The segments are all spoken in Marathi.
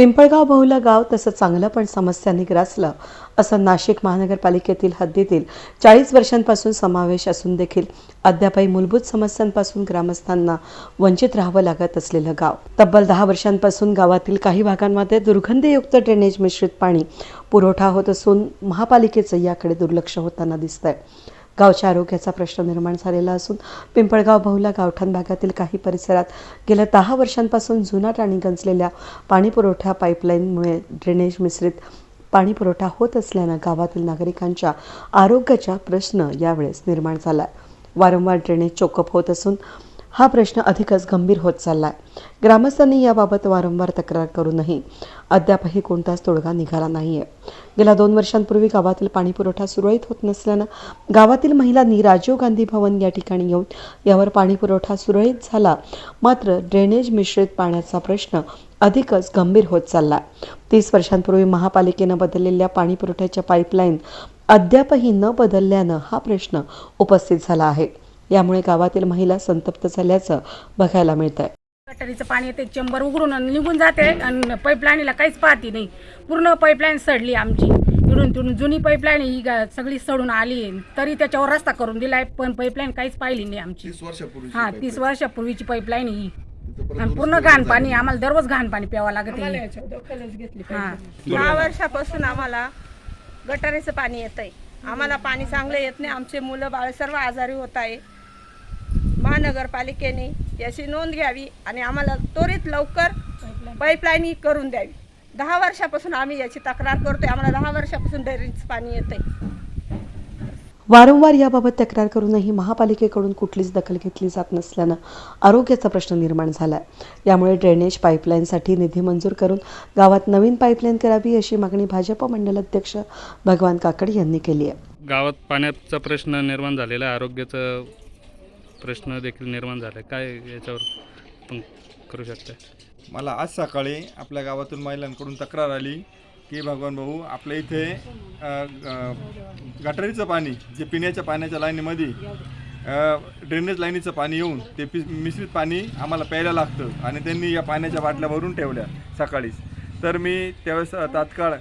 पिंपळगाव बहुला गाव तसं चांगलं पण समस्यांनी ग्रासलं असं नाशिक महानगरपालिकेतील हद्दीतील चाळीस वर्षांपासून समावेश असून देखील अद्यापही मूलभूत समस्यांपासून ग्रामस्थांना वंचित राहावं लागत असलेलं गाव. तब्बल दहा वर्षांपासून गावातील काही भागांमध्ये दुर्गंधीयुक्त ड्रेनेज मिश्रित पाणी पुरवठा होत असून महापालिकेचं याकडे दुर्लक्ष होताना दिसतंय. गावच्या आरोग्याचा प्रश्न निर्माण झालेला असून पिंपळगाव बहुला गावठाण भागातील काही परिसरात गेल्या दहा वर्षांपासून जुनाट आणि गंजलेल्या पाणीपुरवठा पाईपलाईनमुळे ड्रेनेज मिश्रित पाणीपुरवठा होत असल्यानं गावातील नागरिकांच्या आरोग्याचा प्रश्न यावेळेस निर्माण झाला. वारंवार ड्रेनेज चोकअप होत असून हा प्रश्न अधिकच गंभीर होत चाललाय. ग्रामस्थांनी याबाबत वारंवार तक्रार करूनही अद्यापही कोणताच तोडगा निघाला नाहीये. गेल्या दोन वर्षांपूर्वी गावातील पाणीपुरवठा सुरळीत होत नसल्यानं गावातील महिलांनी राजीव गांधी भवन या ठिकाणी येऊन यावर पाणीपुरवठा सुरळीत झाला. मात्र ड्रेनेज मिश्रित पाण्याचा प्रश्न अधिकच गंभीर होत चालला तीस वर्षांपूर्वी महापालिकेनं बदललेल्या पाणीपुरवठ्याच्या पाईपलाईन अद्यापही न बदलल्यानं हा प्रश्न उपस्थित झाला आहे. यामुळे गावातील महिला संतप्त झाल्याचं बघायला मिळत आहे गटारीचं पाणी येते चंबर उघडून आणि निघून जाते आणि पाईपलाईनला काहीच पाहती नाही. पूर्ण पाईपलाईन सडली आमची. इडून तिडून जुनी पाईपलाईन ही गा- सगळी सडून आली. तरी त्याच्यावर रस्ता करून दिलाय पण पाईपलाईन काहीच पाहिली नाही आमची. हा तीस वर्षापूर्वीची पाईपलाईन ही. आणि पूर्ण घाण पाणी आम्हाला दररोज घाण पाणी प्यावं लागत हा. दहा वर्षापासून आम्हाला गटारीचं पाणी येत आहे आम्हाला पाणी चांगलं येत नाही. आमचे मुलं बाळ सर्व आजारी होत आहे. महानगरपालिकेने याची नोंद घ्यावी आणि आम्हाला त्वरित लवकर पाईपलाईन करून द्यावी. दहा वर्षापासून आम्ही याची तक्रार करतोय. आम्हाला दहा वर्षापासून ड्रेनेजचं पाणी येत वारंवार याबाबत तक्रार करूनही महापालिकेकडून कुठलीच दखल घेतली जात नसल्यानं आरोग्याचा प्रश्न निर्माण झालाय. यामुळे ड्रेनेज पाईपलाईनसाठी निधी मंजूर करून गावात नवीन पाईपलाईन करावी अशी मागणी भाजप मंडल अध्यक्ष भगवान काकड यांनी केली आहे. गावात पाण्याचा प्रश्न निर्माण झालेला आहे. आरोग्याचा प्रश्न देखील निर्माण झाला. आहे काय याच्यावर आपण करू शकता मला आज सकाळी आपल्या गावातून महिलांकडून तक्रार आली की भगवान भाऊ आपल्या इथे अ, अ, गटारीचं पाणी जे पिण्याच्या पाण्याच्या लाईनीमध्ये अ, ड्रेनेज लाईनीचं पाणी येऊन ते पि मिश्रित पाणी आम्हाला प्यायला लागतं आणि त्यांनी या पाण्याच्या बाटल्या भरून ठेवल्या सकाळीच. तर मी त्यावेळेस तात्काळ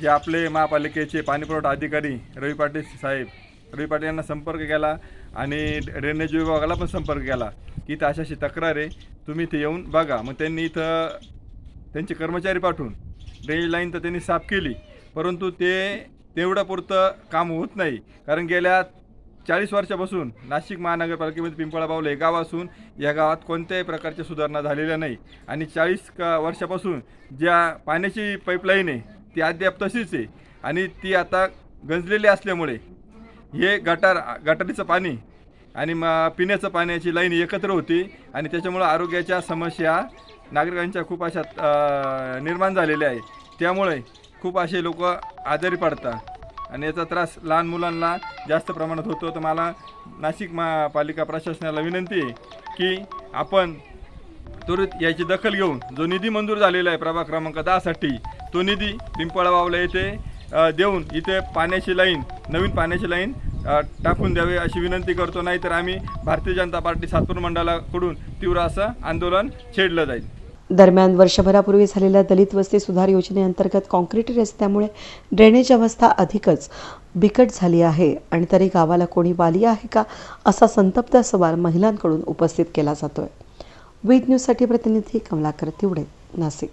जे आपले महापालिकेचे पाणीपुरवठा अधिकारी रवी पाटील साहेब रवी पाटील यांना संपर्क केला आणि ड्रेनेज विभागाला पण संपर्क केला की इथं अशाशी अशी तक्रार आहे. तुम्ही इथे येऊन बघा. मग त्यांनी इथं त्यांचे कर्मचारी पाठवून ड्रेनेज लाईन तर त्यांनी साफ केली. परंतु ते तेवढ्यापुरतं काम होत नाही. कारण गेल्या चाळीस वर्षापासून नाशिक महानगरपालिकेमध्ये पिंपळा बावलं हे गाव असून या गावात कोणत्याही प्रकारच्या सुधारणा झालेल्या नाही. आणि चाळीस का वर्षापासून ज्या पाण्याची पाईपलाईन आहे ती अद्याप तशीच आहे. आणि ती आता गंजलेली असल्यामुळे हे गटार गटारीचं पाणी आणि म पिण्याचं पाण्याची लाईन एकत्र होती आणि त्याच्यामुळं आरोग्याच्या समस्या नागरिकांच्या खूप अशा निर्माण झालेल्या आहे. त्यामुळे खूप असे लोक आजारी पडतात आणि याचा त्रास लहान मुलांना जास्त प्रमाणात होतो. तर मला नाशिक महापालिका प्रशासनाला विनंती आहे की आपण त्वरित याची दखल घेऊन जो निधी मंजूर झालेला आहे प्रभाग क्रमांक दहासाठी तो निधी पिंपळा बावला येथे देऊन इथे पाण्याची लाईन नवीन पाण्याची लाईन टाकून द्यावे अशी विनंती करतो. नाहीतर आम्ही भारतीय जनता पार्टी सातपूर मंडळाकडून तीव्र असं आंदोलन छेडलं जाईल. दरम्यान वर्षभरापूर्वी झालेल्या दलित वस्ती सुधार योजनेअंतर्गत काँक्रीट रस्त्यामुळे ड्रेनेज अवस्था अधिकच बिकट झाली आहे. आणि तरी गावाला कोणी वाली आहे का असा संतप्त सवाल महिलांकडून उपस्थित केला जातोय. वीज न्यूजसाठी प्रतिनिधी कमलाकर तिवडे नाशिक.